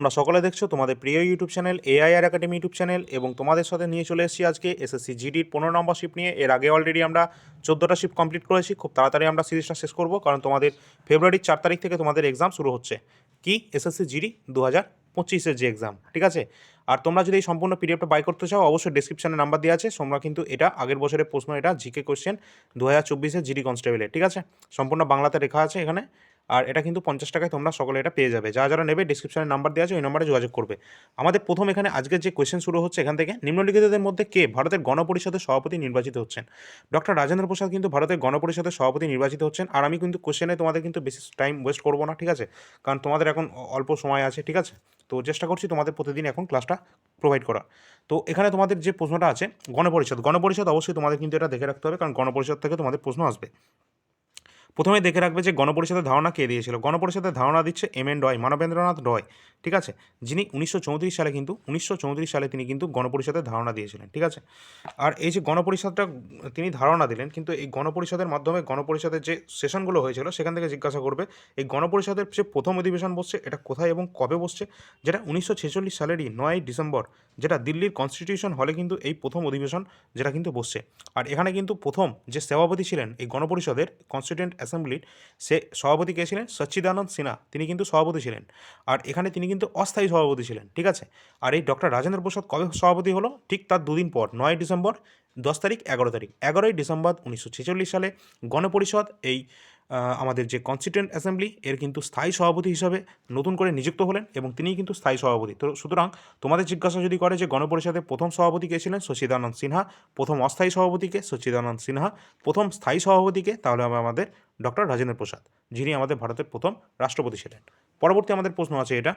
তোমরা সকলে দেখছ তোমাদের প্রিয় YouTube channel AIR academy YouTube channel এবং তোমাদের সাথে নিয়ে চলে এসেছি আজকে এসএসসি জিডির পনেরো নম্বর শিফট নিয়ে। এর আগে অলরেডি আমরা চোদ্দোটা শিফট কমপ্লিট করেছি। খুব তাড়াতাড়ি আমরা সিরিজটা শেষ করব কারণ তোমাদের ফেব্রুয়ারির চার তারিখ থেকে তোমাদের এক্সাম শুরু হচ্ছে। কি? এসএসসি জিডি দু হাজার পঁচিশের যে এক্সাম ঠিক আছে? আর তোমরা যদি এই সম্পূর্ণ পিডিএফটা বাই করতে চাও, অবশ্যই ডিসক্রিপশনে নাম্বার দেওয়া আছে। তোমরা কিন্তু এটা আগের বছরের প্রশ্ন, এটা জিকে কোশ্চেন দু হাজার চব্বিশের জিডি কনস্টেবলের ঠিক আছে? সম্পূর্ণ বাংলাতে লেখা আছে এখানে। আর এটা কিন্তু পঞ্চাশ টাকায় তোমরা সকলে এটা পেয়ে যাবে। যারা যারা নেবে ডিসক্রিপশনে নাম্বার দেওয়া আছে, ওই নাম্বারে যোগাযোগ করবে। আমাদের প্রথম এখানে আজকের যে কোয়েশ্চেন শুরু হচ্ছে এখান থেকে, নিম্নলিখিতদের মধ্যে কে ভারতের গণপরিষদের সভাপতি নির্বাচিত হচ্ছেন? ডক্টর রাজেন্দ্র প্রসাদ কিন্তু ভারতের গণপরিষদের সভাপতি নির্বাচিত হচ্ছেন। আর আমি কিন্তু কোশ্চেনে তোমাদের কিন্তু বেশি টাইম ওয়েস্ট করব না, ঠিক আছে? কারণ তোমাদের এখন অল্প সময় আছে, ঠিক আছে? তো চেষ্টা করছি তোমাদের প্রতিদিন এখন ক্লাসটা প্রোভাইড করা তো এখানে তোমাদের যে প্রশ্নটা আছে, গণপরিষদ। গণপরিষদ অবশ্যই তোমাদের কিন্তু এটা দেখে রাখতে হবে, কারণ গণপরিষদ থেকে তোমাদের প্রশ্ন আসবে। প্রথমে দেখে রাখবে যে গণপরিষদের ধারণা কে দিয়েছিল? গণপরিষদের ধারণা দিচ্ছে এম এন রয়, মানবেন্দ্রনাথ রয়, ঠিক আছে? যিনি উনিশশো চৌত্রিশ সালে কিন্তু, উনিশশো চৌত্রিশ সালে তিনি কিন্তু গণপরিষদের ধারণা দিয়েছিলেন, ঠিক আছে? আর এই যে গণপরিষদটা তিনি ধারণা দিলেন, কিন্তু এই গণপরিষদের মাধ্যমে গণপরিষদের যে সেশনগুলো হয়েছিল, সেখান থেকে জিজ্ঞাসা করবে, এই গণপরিষদের যে প্রথম অধিবেশন বসছে, এটা কোথায় এবং কবে বসছে? যেটা উনিশশো ছেচল্লিশ সালেরই নয় ডিসেম্বর, যেটা দিল্লির কনস্টিটিউশন হলে কিন্তু এই প্রথম অধিবেশন যেটা কিন্তু বসছে। আর এখানে কিন্তু প্রথম যে সভাপতি ছিলেন, এই গণপরিষদের কনস্টিটিউয়েন্ট অ্যাসেম্বলির সে সভাপতি কে ছিলেন? সচ্চিদানন্দ সিনহা। তিনি কিন্তু সভাপতি ছিলেন। আর এখানে তিনি কিন্তু অস্থায়ী সভাপতি ছিলেন, ঠিক আছে? আর এই ডক্টর রাজেন্দ্র প্রসাদ কবে সভাপতি হলো? ঠিক তার দুদিন পর, নয় ডিসেম্বর দশ তারিখ, এগারো তারিখ। এগারোই ডিসেম্বর উনিশশো ছেচল্লিশ সালে গণপরিষদ এই আমাদের যে কনস্টিটিউয়েন্ট অ্যাসেম্বলি এর কিন্তু স্থায়ী সভাপতি হিসাবে নতুন করে নিযুক্ত হলেন এবং তিনি কিন্তু স্থায়ী সভাপতি। তো সুতরাং তোমাদের জিজ্ঞাসা যদি করে যে গণপরিষদের প্রথম সভাপতি কে ছিলেন? সচিদানন্দ সিনহা। প্রথম অস্থায়ী সভাপতিকে সচিদানন্দ সিনহা। প্রথম স্থায়ী সভাপতিকে তাহলে আমাদের ডক্টর রাজেন্দ্র প্রসাদ, যিনি আমাদের ভারতের প্রথম রাষ্ট্রপতি ছিলেন। পরবর্তী আমাদের প্রশ্ন আছে এটা।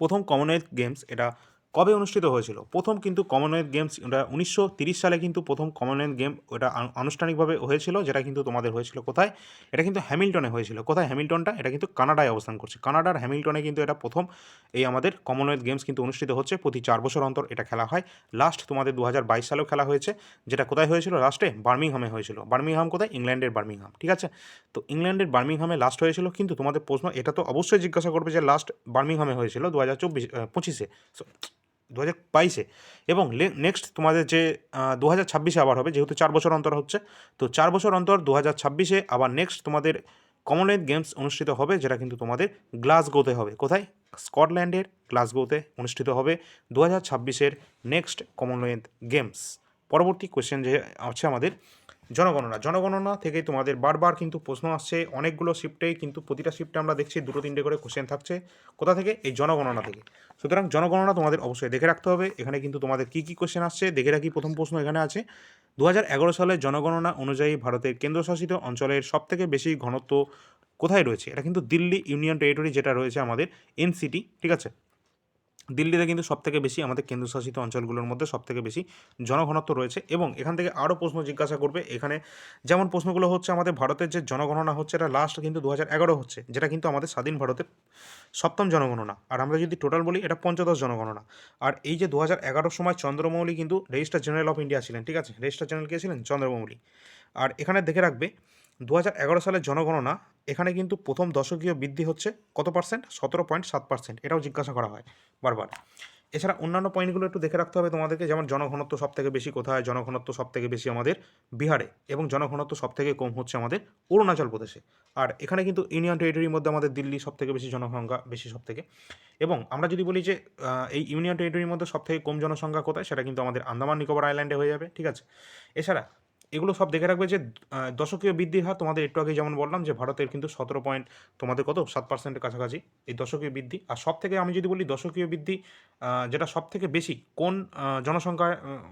প্রথম কমনওয়েলথ গেমস এটা কবে অনুষ্ঠিত হয়েছিল? প্রথম কিন্তু কমনওয়েলথ গেমস ওটা উনিশশো সালে কিন্তু প্রথম কমনওয়েলথ গেম ওটা আনুষ্ঠানিকভাবে হয়েছিল, যেটা কিন্তু তোমাদের হয়েছিল কোথায়? এটা কিন্তু হ্যামিল্টনে হয়েছিল। কোথায় হ্যামিল্টনটা এটা কিন্তু কানাডায় অবস্থান করছে। কানাডার হ্যামিল্টনে কিন্তু এটা প্রথম, এই আমাদের কমনওয়েলথ গেমস কিন্তু অনুষ্ঠিত হচ্ছে। প্রতি চার বছর অন্তর এটা খেলা হয়। লাস্ট তোমাদের দু হাজার বাইশ সালেও খেলা হয়েছে। যেটা কোথায় হয়েছিল? লাস্টে বার্মিংহামে হয়েছিল। বার্মিংহাম কোথায়? ইংল্যান্ডের বার্মিংহাম ঠিক আছে? তো ইংল্যান্ডের বার্মিংহামে লাস্ট হয়েছিল, কিন্তু তোমাদের প্রশ্ন, এটা তো অবশ্যই জিজ্ঞাসা করবে যে লাস্ট বার্মিংহামে হয়েছিল দু হাজার চব্বিশ পঁচিশে। দু হাজার বাইশে। এবং নেক্সট তোমাদের যে দু হাজার ছাব্বিশে আবার হবে, যেহেতু চার বছর অন্তর হচ্ছে, তো চার বছর অন্তর দু হাজার ছাব্বিশে আবার নেক্সট তোমাদের কমনওয়েলথ গেমস অনুষ্ঠিত হবে, যেটা কিন্তু তোমাদের গ্লাসগোতে হবে। কোথায়? স্কটল্যান্ডের গ্লাসগোতে অনুষ্ঠিত হবে দু হাজার ছাব্বিশের নেক্সট কমনওয়েলথ গেমস পরবর্তী কোয়েশ্চেন যে আছে আমাদের জনগণনা জনগণনা থেকে তোমাদের বারবার কিন্তু প্রশ্ন আসছে, অনেকগুলো শিফটেই কিন্তু প্রতিটা শিফটে আমরা দেখছি দুটো তিনটে করে কোশ্চেন থাকছে, কোথা থেকে? এই জনগণনা থেকে। সুতরাং জনগণনা তোমাদের অবশ্যই দেখে রাখতে হবে, এখানে কিন্তু তোমাদের কী কী কোশ্চেন আসছে, দেখে রাখি, প্রথম প্রশ্ন এখানে আছে। দু সালের জনগণনা অনুযায়ী ভারতের কেন্দ্রশাসিত অঞ্চলের সবথেকে বেশি ঘনত্ব কোথায় রয়েছে? এটা কিন্তু দিল্লি ইউনিয়ন টেরিটরি যেটা রয়েছে আমাদের এনসিটি ঠিক আছে? দিল্লিতে কিন্তু সবথেকে বেশি আমাদের কেন্দ্রশাসিত অঞ্চলগুলোর মধ্যে সবথেকে বেশি জনঘনত্ব রয়েছে এবং এখান থেকে আরও প্রশ্ন জিজ্ঞাসা করবে এখানে। যেমন প্রশ্নগুলো হচ্ছে আমাদের ভারতের যে জনগণনা হচ্ছে, এটা লাস্ট কিন্তু দু হচ্ছে, যেটা কিন্তু আমাদের স্বাধীন ভারতের সপ্তম জনগণনা। আর আমরা যদি টোটাল বলি, এটা পঞ্চদশ জনগণনা। আর এই যে দু সময় চন্দ্রমৌলি কিন্তু রেজিস্টার জেনারেল অফ ইন্ডিয়া ছিলেন, ঠিক আছে? রেজিস্টার জেনারেল কে ছিলেন? চন্দ্রমৌলি। আর এখানে দেখে রাখবে দু হাজার এগারো সালের জনগণনা, এখানে কিন্তু প্রথম দশকীয় বৃদ্ধি হচ্ছে কত পার্সেন্ট সতেরো পয়েন্ট সাত পার্সেন্ট এটাও জিজ্ঞাসা করা হয় বারবার। এছাড়া অন্যান্য পয়েন্টগুলো একটু দেখে রাখতে হবে তোমাদেরকে, যেমন জনঘনত্ব সব থেকে বেশি কোথায়, জনঘনত্ব সব থেকে বেশি আমাদের বিহারে, এবং জনঘনত্ব সব থেকে কম হচ্ছে আমাদের অরুণাচল প্রদেশে। আর এখানে কিন্তু ইউনিয়ন টেরিটরির মধ্যে আমাদের দিল্লি সব থেকে বেশি জনসংখ্যা, বেশি সব থেকে এবং আমরা যদি বলি যে এই ইউনিয়ন টেরিটরির মধ্যে সব থেকে কম জনসংখ্যা কোথায়, সেটা কিন্তু আমাদের আন্দামান নিকোবর আইল্যান্ডে হয়ে যাবে, ঠিক আছে? এছাড়া এগুলো সব দেখে রাখবে যে দশকীয় বৃদ্ধির হার তোমাদের একটু আগে যেমন বললাম যে, ভারতের কিন্তু সতেরো পয়েন্ট তোমাদের কত? সাত পার্সেন্টের কাছাকাছি এই দশকীয় বৃদ্ধি। আর সব থেকে আমি যদি বলি দশকীয় বৃদ্ধি যেটা সব থেকে বেশি কোন জনসংখ্যা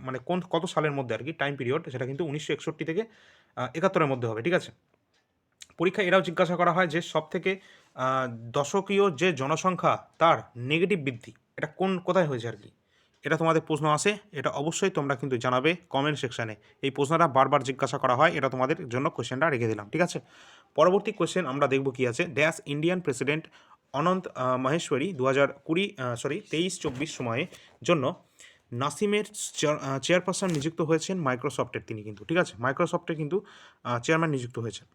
মানে কোন কত সালের মধ্যে আর কি টাইম পিরিয়ড সেটা কিন্তু উনিশশো একষট্টি থেকে একাত্তরের মধ্যে হবে, ঠিক আছে? পরীক্ষা এরাও জিজ্ঞাসা করা হয় যে সব থেকে দশকীয় যে জনসংখ্যা, তার নেগেটিভ বৃদ্ধি, এটা কোন, কোথায় হয়েছে আর কি? এটা তোমাদের প্রশ্ন আসে, এটা অবশ্যই তোমরা কিন্তু জানাবে কমেন্ট সেকশানে এই প্রশ্নটা বারবার জিজ্ঞাসা করা হয়, এটা তোমাদের জন্য কোশ্চেনটা রেখে দিলাম, ঠিক আছে? পরবর্তী কোশ্চেন আমরা দেখব কি আছে। Dash Indian president Anant Maheshwari দু হাজার কুড়ি সরি তেইশ চব্বিশ সময়ে জন্য নাসিমের চেয়ারপারসন নিযুক্ত হয়েছেন মাইক্রোসফটের তিনি কিন্তু, ঠিক আছে? মাইক্রোসফটের কিন্তু চেয়ারম্যান নিযুক্ত হয়েছেন।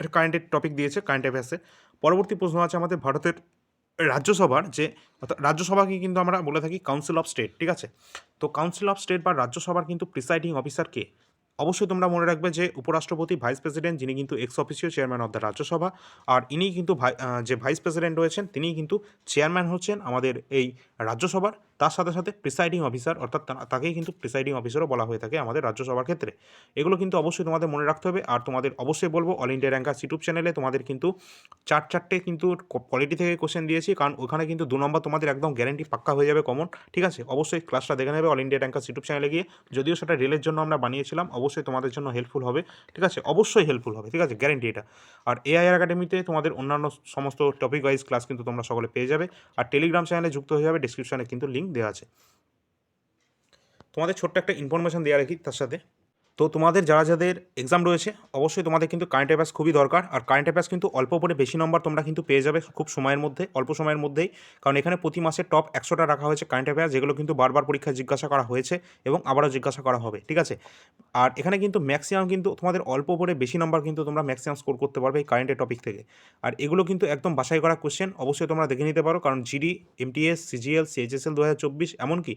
এটা কারেন্টের টপিক দিয়েছে কারেন্ট অ্যাফেয়ার্সে পরবর্তী প্রশ্ন আছে আমাদের ভারতের রাজ্যসভার যে, অর্থাৎ রাজ্যসভাকে কিন্তু আমরা বলে থাকি কাউন্সিল অফ স্টেট ঠিক আছে? তো কাউন্সিল অফ স্টেট বা রাজ্যসভার কিন্তু প্রিসাইডিং অফিসারকে অবশ্যই তোমরা মনে রাখবে যে, উপরাষ্ট্রপতি ভাইস প্রেসিডেন্ট যিনি কিন্তু ex officio chairman of the Rajya Sabha, আর ইনি কিন্তু যে ভাইস প্রেসিডেন্ট রয়েছেন তিনি কিন্তু চেয়ারম্যান হচ্ছেন আমাদের এই রাজ্যসভার। তার সাথে সাথে প্রিসাইডিং অফিসার অর্থাৎ তাকেই কিন্তু প্রিসাইডিং অফিসারও বলা হয়ে থাকে আমাদের রাজ্যসভার ক্ষেত্রে। এগুলো কিন্তু অবশ্যই তোমাদের মনে রাখতে হবে। আর তোমাদের অবশ্যই বলব অল ইন্ডিয়া র্যাঙ্কার ইউটিউব চ্যানেলে তোমাদের কিন্তু চার চারটে কিন্তু পলিটি থেকে কোশ্চেন দিয়েছি, কারণ ওখানে কিন্তু দু নম্বর তোমাদের একদম গ্যারেন্টি পাক্কা হয়ে যাবে কমন ঠিক আছে? অবশ্যই ক্লাসটা দেখে নেবে অল ইন্ডিয়া র্যাঙ্কার ইউটিউব চ্যানেলে গিয়ে। যদিও সেটা রেলের জন্য আমরা বানিয়েছিলাম, অবশ্যই তোমাদের জন্য হেল্পফুল হবে। ঠিক আছে? অবশ্যই হেল্পফুল হবে। ঠিক আছে? গ্যারেন্টি এটা। আর এআইআর একাডেমিতে তোমাদের অন্যান্য সমস্ত টপিক ওয়াইজ ক্লাস কিন্তু তোমরা সকলে পেয়ে যাবে। আর টেলিগ্রাম চ্যানেলে যুক্ত হয়ে যাবে। ডিসক্রিপশনে কিন্তু লিঙ্ক দেওয়া আছে। তোমাদের ছোট্ট একটা ইনফরমেশান দেওয়া রাখি তার সাথে। তো তোমাদের যারা যাদের এক্সাম রয়েছে, অবশ্যই তোমাদের কিন্তু কারেন্ট অ্যাফেয়ার্স খুবই দরকার। আর কারেন্ট অ্যাফেয়ার্স কিন্তু অল্প করে বেশি নম্বর তোমরা কিন্তু পেয়ে যাবে খুব সময়ের মধ্যে, অল্প সময়ের মধ্যেই। কারণ এখানে প্রতি মাসে টপ একশোটা রাখা হয়েছে কারেন্ট অ্যাফেয়ার্স যেগুলো কিন্তু বারবার পরীক্ষায় জিজ্ঞাসা করা হয়েছে এবং আবারও জিজ্ঞাসা করা হবে, ঠিক আছে? আর এখানে কিন্তু ম্যাক্সিমাম কিন্তু তোমাদের অল্প করে বেশি নম্বর কিন্তু তোমরা ম্যাক্সিমাম স্কোর করতে পারবে এই কারেন্টের টপিক থেকে। আর এগুলো কিন্তু একদম বাছাই করা কোশ্চেন অবশ্যই তোমরা দেখে নিতে পারো। কারণ জিডি এমটিএস সিজিএল সিএইচএসএল দু হাজার চব্বিশ, এমনকি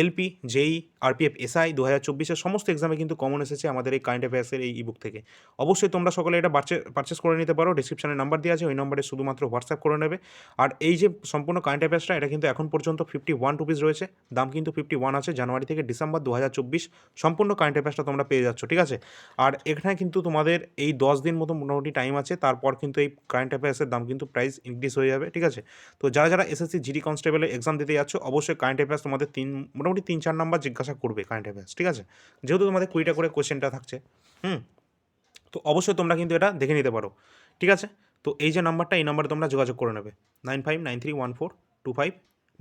এলপি জেই আরপিএফ এসআই দু হাজার চব্বিশের সমস্ত এক্সামে কিন্তু কমন এসেছে আমাদের এই কারেন্ট অ্যাফেয়ার্সের এই ইবুক থেকে। অবশ্যই তোমরা সকলে এটা পারচেস করে নিতে পারো। ডিসক্রিপশনে নাম্বার দেওয়া আছে, ওই নম্বরে শুধুমাত্র হোয়াটসঅ্যাপ করে নেবে। আর এই যে সম্পূর্ণ কারেন্ট অ্যাফেয়ার্সটা এটা কিন্তু এখন পর্যন্ত ফিফটি ওয়ান রুপিস রয়েছে। দাম কিন্তু ফিফটি ওয়ান আছে, জানুয়ারি থেকে ডিসেম্বর দু হাজার চব্বিশ। সম্পূর্ণ কারেন্ট অ্যাফেয়ার্সটা তোমরা পেয়ে যাচ্ছ, ঠিক আছে? আর এখানে কিন্তু তোমাদের এই দশ দিন মতো মোটামুটি টাইম আছে, তারপর কিন্তু এই কারেন্ট অ্যাফেয়ার্সের দাম কিন্তু প্রাইস ইনক্রিজ হয়ে যাবে, ঠিক আছে? তো যারা যারা এসএসসি জিডি কনস্টেবলের এক্সাম দিতে যাচ্ছ, অবশ্যই কারেন্ট অ্যাফেয়ার্স তোমাদের তিন, মোটামুটি তিন, চার নাম্বার জিজ্ঞাসা করবে কারেন্ট অ্যাফেয়ার্স ঠিক আছে? যেহেতু তোমাদের কুড়িটা করে কোয়েশ্চেনটা থাকছে। হুম? তো অবশ্যই তোমরা কিন্তু এটা দেখে নিতে পারো। ঠিক আছে? তো এই যে নাম্বারটা, এই নাম্বারে তোমরা যোগাযোগ করে নেবে। Nine five, nine three, one four, two five,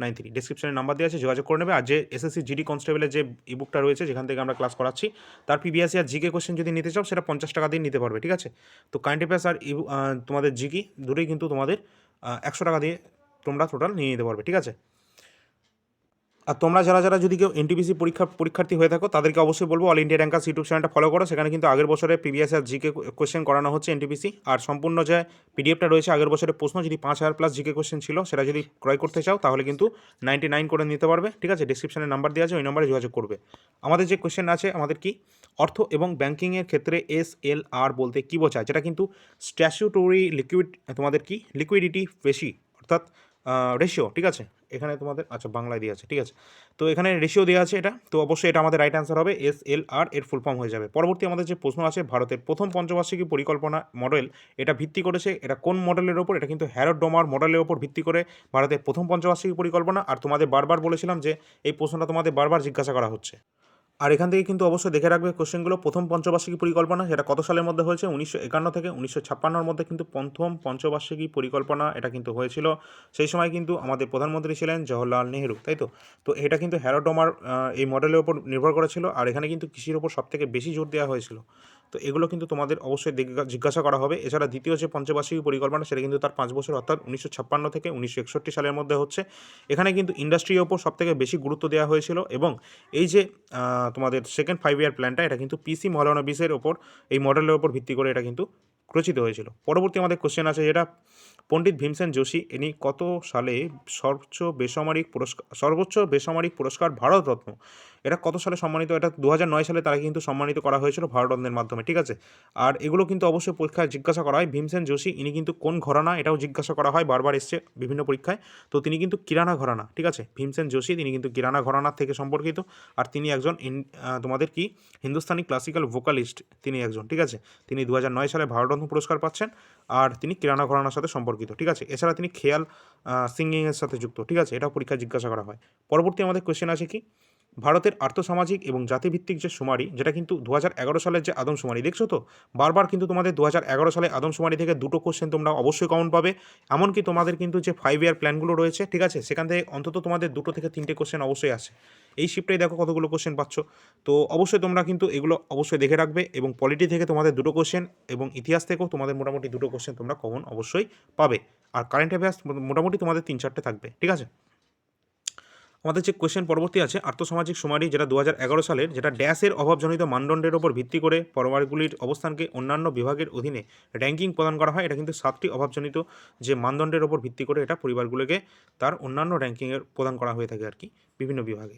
nine three. ডিসক্রিপশনে নাম্বার দেওয়া আছে, যোগাযোগ করে নেবে। আর যে এসএসসি জিডি কনস্টেবলের যে ইবুকটা রয়েছে, যেখান থেকে আমরা ক্লাস করাচ্ছি, তার পিবিএসসি আর জিকে কোশ্চেন যদি নিতে চাও, সেটা পঞ্চাশ টাকা দিয়ে নিতে পারবে। ঠিক আছে? তো কারেন্ট অ্যাফেয়ার্স আর তোমাদের জিকি দুটোই কিন্তু তোমাদের একশো টাকা দিয়ে তোমরা টোটাল নিয়ে নিতে পারবে। ঠিক আছে? আর তোমরা যারা যারা যদি কেউ এনটিপিসি পরীক্ষা, পরীক্ষার্থী হয়ে থাকো, তাদেরকে অবশ্যই বলব অল ইন্ডিয়া র্যাঙ্কার্স ইউটিউব চ্যানেলটা ফলো করো। সেখানে কিন্তু আগের বছরে পিবিএস আর জিকে কোশ্চেন করানো হচ্ছে এনটিপিসি আর সম্পূর্ণ যে পিডিএফটা রয়েছে আগের বছরের প্রশ্ন, যদি পাঁচ হাজার প্লাস জিকে কোয়েশ্চেন ছিল, সেটা যদি ক্রয় করতে চাও, তাহলে কিন্তু নাইনটি নাইন করে নিতে পারবে। ঠিক আছে? ডিসক্রিপশনে নাম্বার দেওয়া আছে, ওই নাম্বারে যোগাযোগ করবে। আমাদের যে কোয়েশ্চেন আছে, আমাদের কি? অর্থ এবং ব্যাঙ্কিংয়ের ক্ষেত্রে এস এল আর বলতে কী বোঝায়? যেটা কিন্তু স্ট্যাচুটরি লিকুইড তোমাদের কি? লিকুইডিটি বেশি, অর্থাৎ রেশিও ঠিক আছে? এখানে তোমাদের আচ্ছা বাংলায় দেওয়া আছে, ঠিক আছে? তো এখানে রেশিও দেওয়া আছে এটা, তো অবশ্যই এটা আমাদের রাইট অ্যান্সার হবে এস এল আর এর ফুল ফর্ম হয়ে যাবে। পরবর্তী আমাদের যে প্রশ্ন আছে, ভারতের প্রথম পঞ্চবার্ষিকী পরিকল্পনা মডেল এটা ভিত্তি করেছে, এটা কোন মডেলের ওপর, এটা কিন্তু হ্যারো ডোমার মডেলের ওপর ভিত্তি করে ভারতের প্রথম পঞ্চবার্ষিকী পরিকল্পনা, আর তোমাদের বারবার বলেছিলাম যে, এই প্রশ্নটা তোমাদের বারবার জিজ্ঞাসা করা হচ্ছে। আর এখান থেকে কিন্তু অবশ্যই দেখে রাখবে কোশ্চেনগুলো। প্রথম পঞ্চবার্ষিকী পরিকল্পনা, সেটা কত সালের মধ্যে হয়েছে? উনিশশো একান্ন থেকে উনিশশো ছাপ্পান্নর মধ্যে কিন্তু প্রথম পঞ্চবার্ষিকী পরিকল্পনা এটা কিন্তু হয়েছিল। সেই সময় কিন্তু আমাদের প্রধানমন্ত্রী ছিলেন জওহরলাল নেহরু, তাই তো? তো এটা কিন্তু হ্যারোডোমার এই মডেলের ওপর নির্ভর করেছিল। আর এখানে কিন্তু কৃষির ওপর সবথেকে বেশি জোর দেওয়া হয়েছিল। তো এগুলো কিন্তু তোমাদের অবশ্যই জিজ্ঞাসা করা হবে। এছাড়া দ্বিতীয় যে পঞ্চবার্ষিকী পরিকল্পনা, সেটা কিন্তু তার পাঁচ বছর, অর্থাৎ উনিশশো ছাপ্পান্ন থেকে উনিশশো একষট্টি সালের মধ্যে হচ্ছে। এখানে কিন্তু ইন্ডাস্ট্রির ওপর সবথেকে বেশি গুরুত্ব দেওয়া হয়েছিল এবং এই যে তোমাদের সেকেন্ড ফাইভ ইয়ার প্ল্যানটা এটা কিন্তু পিসি মহলানবিসের ওপর, এই মডেলের ওপর ভিত্তি করে এটা কিন্তু রচিত হয়েছিল। পরবর্তী আমাদের কোশ্চেন আছে যেটা, পণ্ডিত ভীমসেন যোশী, ইনি কত সালে সর্বোচ্চ বেসামরিক পুরস্কার সর্বোচ্চ বেসামরিক পুরস্কার ভারতরত্ন এটা কত সালে সম্মানিত? এটা দু সালে তারা কিন্তু সম্মানিত করা হয়েছিল ভারতরত্নের মাধ্যমে, ঠিক আছে? আর এগুলো কিন্তু অবশ্যই পরীক্ষায় জিজ্ঞাসা করা হয়। ভীমসেন যোশী, ইনি কিন্তু কোন ঘরানা এটাও জিজ্ঞাসা করা হয়, বারবার এসছে বিভিন্ন পরীক্ষায়। তো তিনি কিন্তু কিরানা ঘরানা, ঠিক আছে? ভীমসেন যোশী, তিনি কিন্তু কিরানা ঘরানার থেকে সম্পর্কিত। আর তিনি একজন তোমাদের কি? হিন্দুস্তানি ক্লাসিক্যাল ভোকালিস্ট তিনি একজন, ঠিক আছে? তিনি দু সালে ভারতরত্ন পুরস্কার পাচ্ছেন। আর তিনি কিরানা ঘরানার সাথে সম্পর্কিত, ঠিক আছে? এছাড়া তিনি খেয়াল সিঙ্গিংয়ের সাথে যুক্ত, ঠিক আছে? এটাও পরীক্ষায় জিজ্ঞাসা করা হয়। পরবর্তী আমাদের কোয়েশ্চেন আছে কি? ভারতের আর্থসামাজিক এবং জাতিভিত্তিক যে শুমারি, যেটা কিন্তু দু সালের যে আদমশুমারি, দেখছ তো? বারবার কিন্তু তোমাদের দু সালে আদমশুমারি থেকে দুটো কোশ্চেন তোমরা অবশ্যই কমন পাবে। এমনকি তোমাদের কিন্তু যে ফাইভ ইয়ার প্ল্যানগুলো রয়েছে, ঠিক আছে? সেখান থেকে অন্তত তোমাদের দুটো থেকে তিনটে কোশ্চেন অবশ্যই আসে। এই শিফটেই দেখো কতগুলো কোশ্চেন পাচ্ছ। তো অবশ্যই তোমরা কিন্তু এগুলো অবশ্যই দেখে রাখবে এবং পলিটি থেকে তোমাদের দুটো কোশ্চেন এবং ইতিহাস থেকেও তোমাদের মোটামুটি দুটো কোশ্চেন তোমরা কমন অবশ্যই পাবে। আর কারেন্ট অ্যাফেয়ার্স মোটামুটি তোমাদের তিন চারটে থাকবে, ঠিক আছে? আমাদের যে কোয়েশ্চেন পরবর্তী আছে, আর্থসামাজিক সুমারি যেটা দু সালের, যেটা ড্যাশের অভাবজনিত মানদণ্ডের ওপর ভিত্তি করে পরিবারগুলির অবস্থানকে অন্যান্য বিভাগের অধীনে র্যাঙ্কিং প্রদান করা হয়, এটা কিন্তু সাতটি অভাবজনিত যে মানদণ্ডের ওপর ভিত্তি করে এটা পরিবারগুলোকে তার অন্যান্য র্যাঙ্কিংয়ের প্রদান করা হয়ে থাকে আর কি, বিভিন্ন বিভাগে।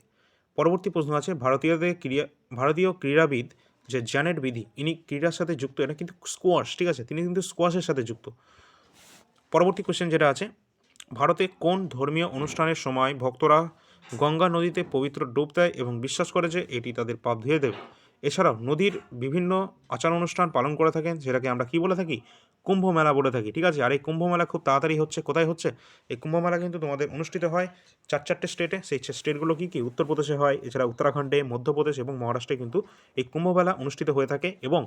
পরবর্তী প্রশ্ন আছে, ভারতীয়দের ক্রীড়া ভারতীয় ক্রীড়াবিদ যে জ্যানেট বিধি ইনি ক্রীড়ার সাথে যুক্ত, এটা কিন্তু স্কোয়াশ ঠিক আছে? তিনি কিন্তু স্কোয়াশের সাথে যুক্ত। পরবর্তী কোশ্চেন যেটা আছে, ভারতে কোন ধর্মীয় অনুষ্ঠানের সময় ভক্তরা গঙ্গা নদীতে পবিত্র ডুব দেয় এবং বিশ্বাস করে যে এটি তাদের পাপ ধুয়ে দেবে। এছাড়াও নদীর বিভিন্ন আচার অনুষ্ঠান পালন করে থাকেন যেটাকে আমরা কি বলে থাকি? কুম্ভ মেলা বলে থাকি, ঠিক আছে? আর এই কুম্ভ মেলা খুব তাড়াতাড়ি হচ্ছে, কোথায় হচ্ছে? এই কুম্ভ মেলা কিন্তু তোমাদের অনুষ্ঠিত হয় চার চারটে স্টেটে, সেই স্টেটগুলো কী কী? উত্তরপ্রদেশে হয় এছাড়া উত্তরাখণ্ডে, মধ্যপ্রদেশ এবং মহারাষ্ট্রে কিন্তু এই কুম্ভ মেলা অনুষ্ঠিত হয়ে থাকে এবং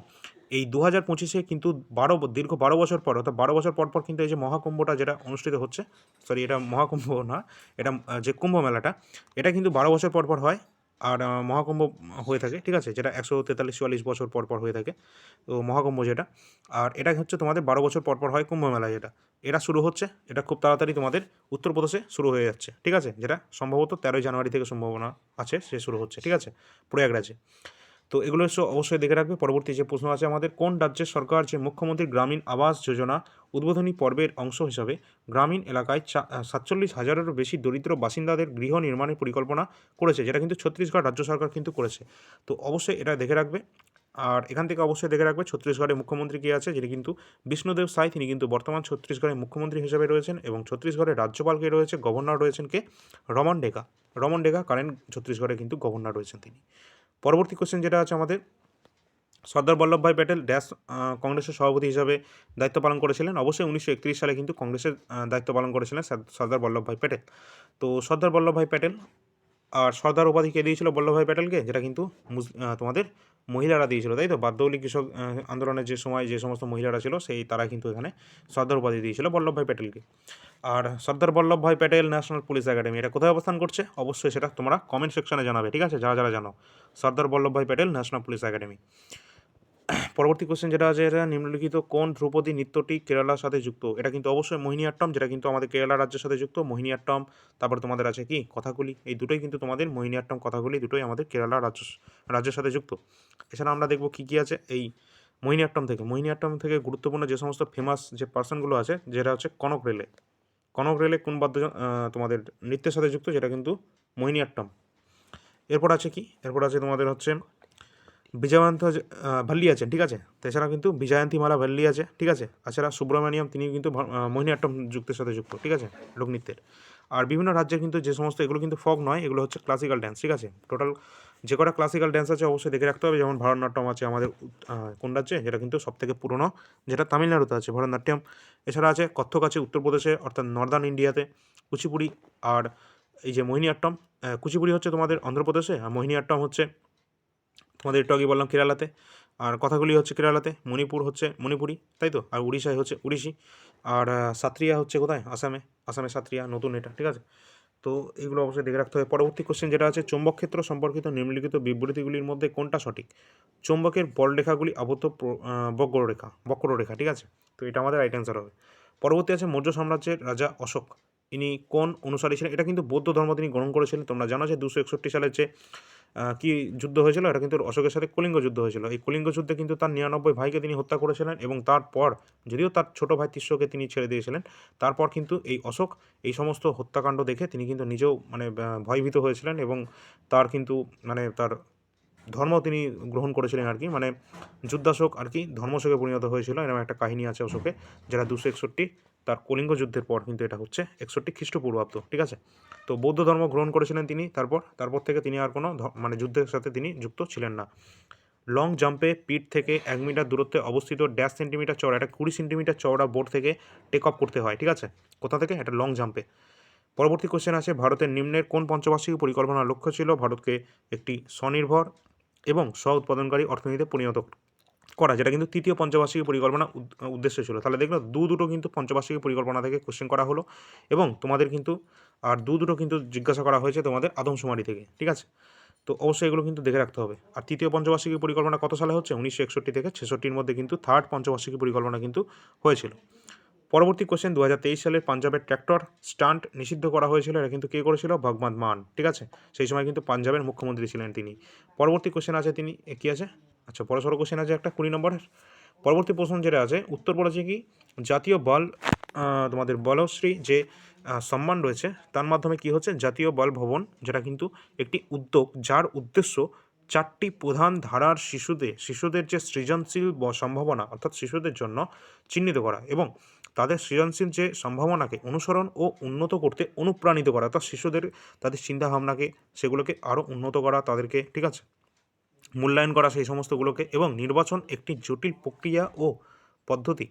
এই দু হাজার পঁচিশে কিন্তু বারো দীর্ঘ বারো বছর পর, অর্থাৎ বারো বছর পর পর কিন্তু এই যে মহাকুম্ভটা যেটা অনুষ্ঠিত হচ্ছে সরি এটা মহাকুম্ভ না, এটা যে কুম্ভ মেলাটা, এটা কিন্তু বারো বছর পর পর হয়। আর মহাকুম্ভ হয়ে থাকে, ঠিক আছে? যেটা একশো তেতাল্লিশ, চুয়াল্লিশ বছর পর পর হয়ে থাকে। তো মহাকুম্ভ যেটা। আর এটা হচ্ছে তোমাদের বারো বছর পর পর হয় কুম্ভ মেলা যেটা। এটা শুরু হচ্ছে, এটা খুব তাড়াতাড়ি তোমাদের উত্তরপ্রদেশে শুরু হয়ে যাচ্ছে, ঠিক আছে? যেটা সম্ভবত তেরোই জানুয়ারি থেকে সম্ভাবনা আছে, সে শুরু হচ্ছে, ঠিক আছে? প্রয়াগরাজে। তো এগুলো অবশ্যই দেখে রাখবে। পরবর্তী যে প্রশ্ন আছে আমাদের, কোন রাজ্যের সরকার যে মুখ্যমন্ত্রী গ্রামীণ আবাস যোজনা উদ্বোধনী পর্বের অংশ হিসাবে গ্রামীণ এলাকায় সাতচল্লিশ হাজারেরও বেশি দরিদ্র বাসিন্দাদের গৃহ নির্মাণের পরিকল্পনা করেছে, যেটা কিন্তু ছত্তিশগড় রাজ্য সরকার কিন্তু করেছে। তো অবশ্যই এটা দেখে রাখবে। আর এখান থেকে অবশ্যই দেখে রাখবে ছত্তিশগড়ের মুখ্যমন্ত্রী কে আছে, যিনি কিন্তু বিষ্ণুদেব সাই, তিনি কিন্তু বর্তমান ছত্তিশগড়ের মুখ্যমন্ত্রী হিসেবে রয়েছেন এবং ছত্তিশগড়ের রাজ্যপালকে রয়েছে, গভর্নর রয়েছেন কে? রমন ডেকা। রমন ডেকা, কারেন্ট, ছত্তিশগড়ে কিন্তু গভর্নর রয়েছেন তিনি। পরবর্তী কোশ্চেন যেটা আছে আমাদের, সর্দার বল্লভভাই প্যাটেল ড্যাশ কংগ্রেসের সভাপতি হিসাবে দায়িত্ব পালন করেছিলেন। অবশ্যই উনিশশো একত্রিশ সালে কিন্তু কংগ্রেসের দায়িত্ব পালন করেছিলেন সর- সর্দার বল্লভভাই প্যাটেল। তো সর্দার বল্লভভাই প্যাটেল আর সর্দার উপাধি কে দিয়েছিল বল্লভভাই প্যাটেলকে, যেটা কিন্তু তোমাদের মহিলারা দিয়েছিল, তাই তো? বাদ্যৌলি কৃষক আন্দোলনের যে সময় যে সমস্ত মহিলারা ছিল, সেই তারা কিন্তু এখানে সর্দার উপাধি দিয়েছিল বল্লভভাই প্যাটেলকে। আর Sardar Vallabhbhai Patel national police academy, এটা কোথায় অবস্থান করছে? অবশ্যই সেটা তোমরা কমেন্ট সেকশনে জানাবে, ঠিক আছে? যারা যারা জানো, Sardar Vallabhbhai Patel national police academy. পরবর্তী কোশ্চেন যেটা আছে, এটা নিম্নলিখিত কোন ধ্রুপদী নৃত্যটি কেরালার সাথে যুক্ত? এটা কিন্তু অবশ্যই মোহিনীয়াট্টম, যেটা কিন্তু আমাদের কেরালা রাজ্যের সাথে যুক্ত, মোহিনীয়াট্টম, তারপর তোমাদের আছে কি? কথাগুলি। এই দুটোই কিন্তু তোমাদের মোহিনীয়াট্টম কথাগুলি, দুটোই আমাদের কেরালা রাজ্য, রাজ্যের সাথে যুক্ত। এছাড়া আমরা দেখব কী কী আছে এই মোহিনীয়াট্টম থেকে। মোহিনীয়াট্টম থেকে গুরুত্বপূর্ণ যে সমস্ত ফেমাস যে পার্সনগুলো আছে, যেটা হচ্ছে কনক রেলে। কনক রেলে কোন বাদ্য তোমাদের নৃত্যের সাথে যুক্ত, যেটা কিন্তু মোহিনীয়াট্টম। এরপর আছে কি? এরপর আছে তোমাদের হচ্ছে বিজয়ন্ত ভাল্লি আছেন ঠিক আছে? তাছাড়া কিন্তু বিজয়ন্তী মালা ভাল্লি আছে ঠিক আছে? তাছাড়া সুব্রমণিয়াম তিনি কিন্তু মোহিনীয়াট্টম যুক্তের সাথে যুক্ত ঠিক আছে? লোকনৃত্যের। আর বিভিন্ন রাজ্যের কিন্তু যে সমস্ত এগুলো কিন্তু ফক নয় এগুলো হচ্ছে ক্লাসিক্যাল ড্যান্স ঠিক আছে? টোটাল যে কটা ক্লাসিক্যাল ড্যান্স আছে অবশ্যই দেখে রাখতে হবে যেমন ভরতনাট্যম আছে আমাদের কোন রাজ্যে যেটা কিন্তু সব থেকে পুরনো যেটা তামিলনাড়ুতে আছে ভরতনাট্যম। এছাড়া আছে কত্থক আছে উত্তরপ্রদেশে অর্থাৎ নর্দার্ন ইন্ডিয়াতে কুচিপুড়ি আর এই যে মোহিনীয়াট্টম আহ, কুচিপুড়ি হচ্ছে তোমাদের অন্ধ্রপ্রদেশে আর মোহিনীয়াট্টম হচ্ছে তোমাদের একটু আগে বললাম কেরালাতে। আর কথাগুলি হচ্ছে কেরালাতে, মণিপুর হচ্ছে মণিপুরি, তাই তো? আর উড়িষ্যায় হচ্ছে উড়িষ্যি। আর সাত্রিয়া হচ্ছে কোথায়? আসামে। আসামে সাত্রিয়া, নতুন এটা, ঠিক আছে? তো এগুলো অবশ্যই দেখে রাখতে হবে। পরবর্তী কোশ্চেন যেটা আছে চৌম্বক ক্ষেত্র সম্পর্কিত নিম্নলিখিত বিবৃতিগুলির মধ্যে কোনটা সঠিক? চৌম্বকের বলরেখাগুলি আবদ্ধ বক্ররেখা বক্ররেখা, ঠিক আছে? তো এটা আমাদের রাইট অ্যান্সার হবে। পরবর্তী আছে মৌর্য সাম্রাজ্যের রাজা অশোক। ইনি কোন অনুসারী ছিলেন? এটা কিন্তু বৌদ্ধ ধর্ম তিনি গ্রহণ করেছিলেন। তোমরা জানো যে দুশো একষট্টি সালের যে কি যুদ্ধ হয়েছিল, এটা কিন্তু অশোকের সাথে কলিঙ্গ যুদ্ধ হয়েছিল। এই কলিঙ্গ যুদ্ধে কিন্তু তার নিরানব্বই ভাইকে তিনি হত্যা করেছিলেন এবং তারপর, যদিও তার ছোট ভাই তিস্যকে তিনি ছেড়ে দিয়েছিলেন, তারপর কিন্তু এই অশোক এই সমস্ত হত্যাকাণ্ড দেখে তিনি কিন্তু নিজেও মানে ভয়ভীত হয়েছিলেন এবং তার কিন্তু মানে তার ধর্ম তিনি গ্রহণ করেছিলেন আর কি। মানে যুদ্ধাশোক আর কি, ধর্মশোকে পরিণত হয়েছিল, এরকম একটা কাহিনী আছে অশোকে যারা দুশো একষট্টি, তার কলিঙ্গ যুদ্ধের পর কিন্তু এটা হচ্ছে, একষট্টি খ্রিস্টপূর্বাব্দ, ঠিক আছে? তো বৌদ্ধ ধর্ম গ্রহণ করেছিলেন তিনি তারপর তারপর থেকে তিনি আর কোনো মানে যুদ্ধের সাথে তিনি যুক্ত ছিলেন না। লং জাম্পে পিঠ থেকে এক মিটার দূরত্বে অবস্থিত ড্যাশ সেন্টিমিটার চওড়া একটা কুড়ি সেন্টিমিটার চওড়া বোর্ড থেকে টেক অফ করতে হয়, ঠিক আছে? কোথা থেকে? এটা লং জাম্পে। পরবর্তী কোশ্চেন আছে ভারতের নিম্নের কোন পঞ্চবার্ষিক পরিকল্পনার লক্ষ্য ছিল? ভারতকে একটি স্বনির্ভর এবং স্ব উৎপাদনকারী অর্থনীতিতে পরিণত করা, যেটা কিন্তু তৃতীয় পঞ্চবার্ষিক পরিকল্পনা উদ্দেশ্য ছিল। তাহলে দেখল দু দুটো কিন্তু পঞ্চবার্ষিক পরিকল্পনা থেকে কোশ্চেন করা হলো এবং তোমাদের কিন্তু, আর দু দুটো কিন্তু জিজ্ঞাসা করা হয়েছে তোমাদের আদমশুমারি থেকে, ঠিক আছে? তো অবশ্যই এগুলো কিন্তু দেখে রাখতে হবে। আর তৃতীয় পঞ্চবার্ষিকী পরিকল্পনা কত সালে হচ্ছে? উনিশশো একষট্টি থেকে ছেষট্টির মধ্যে কিন্তু থার্ড পঞ্চবার্ষিকী পরিকল্পনা কিন্তু হয়েছিল। পরবর্তী কোশ্চেন দু হাজার তেইশ সালের পাঞ্জাবের ট্র্যাক্টর স্টান্ট নিষিদ্ধ করা হয়েছিল। এটা কিন্তু কে করেছিল? ভগবন্ত মান, ঠিক আছে? সেই সময় কিন্তু পাঞ্জাবের মুখ্যমন্ত্রী ছিলেন তিনি। পরবর্তী কোশ্চেন আছে তিনি কি আছে? আচ্ছা বড়সড় কোশ্চেন আছে একটা, কুড়ি নম্বরের। পরবর্তী প্রশ্ন যেটা আছে, উত্তর বলেছে কি? জাতীয় বল তোমাদের বলশ্রী যে সম্মান রয়েছে, তার মাধ্যমে কি হচ্ছে? জাতীয় বল ভবন, যেটা কিন্তু একটি উদ্যোগ, যার উদ্দেশ্য চারটি প্রধান ধারার শিশুদের শিশুদের যে সৃজনশীল সম্ভাবনা, অর্থাৎ শিশুদের জন্য চিহ্নিত করা। এবং তাদের সৃজনশীল যে সম্ভাবনাকে অনুসরণ ও উন্নত করতে অনুপ্রাণিত করা অর্থাৎ শিশুদের, তাদের চিন্তাভাবনাকে, সেগুলোকে আরও উন্নত করা তাদেরকে, ঠিক আছে? মূল্যায়ন করা সেই সমস্তগুলোকে এবং নির্বাচন একটি জটিল প্রক্রিয়া ও পদ্ধতি,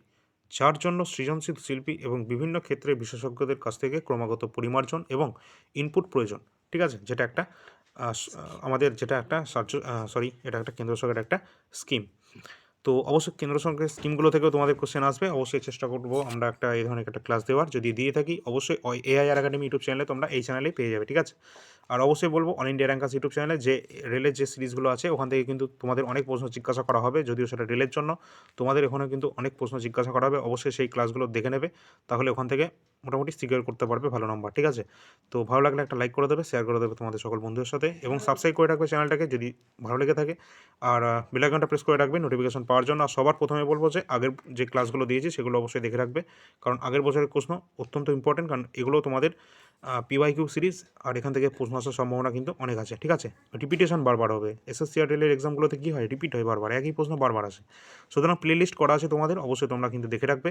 যার জন্য সৃজনশীল শিল্পী এবং বিভিন্ন ক্ষেত্রে বিশেষজ্ঞদের কাছ থেকে ক্রমাগত পরিমার্জন এবং ইনপুট প্রয়োজন, ঠিক আছে? যেটা একটা আমাদের যেটা একটা সরি এটা একটা কেন্দ্র সরকারের একটা স্কিম তো অবশ্যই কেন্দ্র সরকারের স্কিমগুলো থেকেও তোমাদের কোশ্চেন আসবে। অবশ্যই চেষ্টা করব আমরা একটা এই ধরনের একটা ক্লাস দেওয়ার। যদি দিয়ে থাকি, অবশ্যই এআইআর একাডেমি ইউটিউব চ্যানেলে তোমরা এই চ্যানেলেই পেয়ে যাবে, ঠিক আছে? আর অবশ্যই বলব অল ইন্ডিয়া র্যাঙ্কাস ইউটিউব চ্যানেলে যে রেলের যে সিরিজগুলো আছে, ওখান থেকে কিন্তু তোমাদের অনেক প্রশ্ন জিজ্ঞাসা করা হবে, যদিও সেটা রেলের জন্য। তোমাদের এখানে কিন্তু অনেক প্রশ্ন জিজ্ঞাসা করা হবে, অবশ্যই সেই ক্লাসগুলো দেখে নেবে। তাহলে ওখান থেকে মোটামুটি সিকিউর করতে পারবে ভালো নম্বর, ঠিক আছে? তো ভালো লাগলে একটা লাইক করে দেবে, শেয়ার করে দেবে তোমাদের সকল বন্ধুদের সাথে। এবং সাবস্ক্রাইব করে রাখবে চ্যানেলটাকে যদি ভালো লেগে থাকে। আর বেলাইকনটা প্রেস করে রাখবে নোটিফিকেশন পাওয়ার জন্য। আর সবার প্রথমে বলব যে, আগের যে ক্লাসগুলো দিয়েছি সেগুলো অবশ্যই দেখে রাখবে। কারণ আগের বছরের প্রশ্ন অত্যন্ত ইম্পর্টেন্ট কারণ এগুলো তোমাদের পিওয়াই কিউ সিরিজ আর এখান থেকে প্রশ্ন আসার সম্ভাবনা কিন্তু অনেক আছে, ঠিক আছে? রিপিটেশন বারবার হবে। এসএসসি আর এক্সামগুলোতে কী হয়? রিপিট হয় বারবার, একই প্রশ্ন বারবার আসে। সুতরাং প্লে লিস্ট করা আছে তোমাদের, অবশ্যই তোমরা কিন্তু দেখে রাখবে।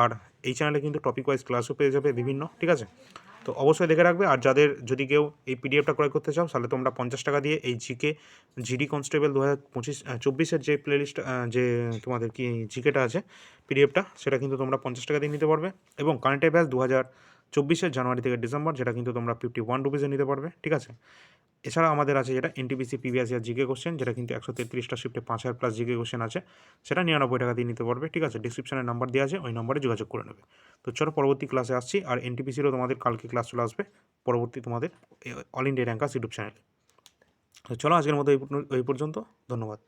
আর এই চ্যানেলে কিন্তু টপিক ওয়াইজ ক্লাসও পেয়ে যাবে বিভিন্ন, ঠিক আছে? তো অবশ্যই দেখে রাখবে, আর যাদের, যদি কেউ এই পিডিএফটা ক্রয় করতে চাও, তাহলে তোমরা পঞ্চাশ টাকা দিয়ে এই জিকে জিডি কনস্টেবল দু হাজার পঁচিশ চব্বিশের যে প্লেলিস্ট যে তোমাদের কি জিকেটা আছে পিডিএফটা সেটা কিন্তু তোমরা পঞ্চাশ টাকা দিয়ে নিতে পারবে। এবং কারেন্ট অ্যাফেয়ার্স দু হাজার চব্বিশের জানুয়ারি থেকে ডিসেম্বর, যেটা কিন্তু তোমরা ফিফটি ওয়ান রুপিসে নিতে পারবে, ঠিক আছে? এছাড়া আমাদের আছে যেটা NTPC PVS year GK question যেটা কিন্তু একশো তেত্রিশটা শিফটে পাঁচ হাজার প্লাস জিকে কোশ্চেন আছে, সেটা নিরানব্বই টাকা দিয়ে নিতে পারবে, ঠিক আছে? ডিসক্রিপশনের নাম্বার দেওয়া আছে, ওই নম্বরে যোগাযোগ করে নেবে। তো চলো পরবর্তী ক্লাসে আসছি, আর এনটিপিসিরও তোমাদের কালকে ক্লাস চলে আসবে, পরবর্তী তোমাদের অল ইন্ডিয়া র্যাঙ্কাস ইউটিউব চ্যানেলে তো চলো আজকের মতো এই পর্যন্ত, ধন্যবাদ।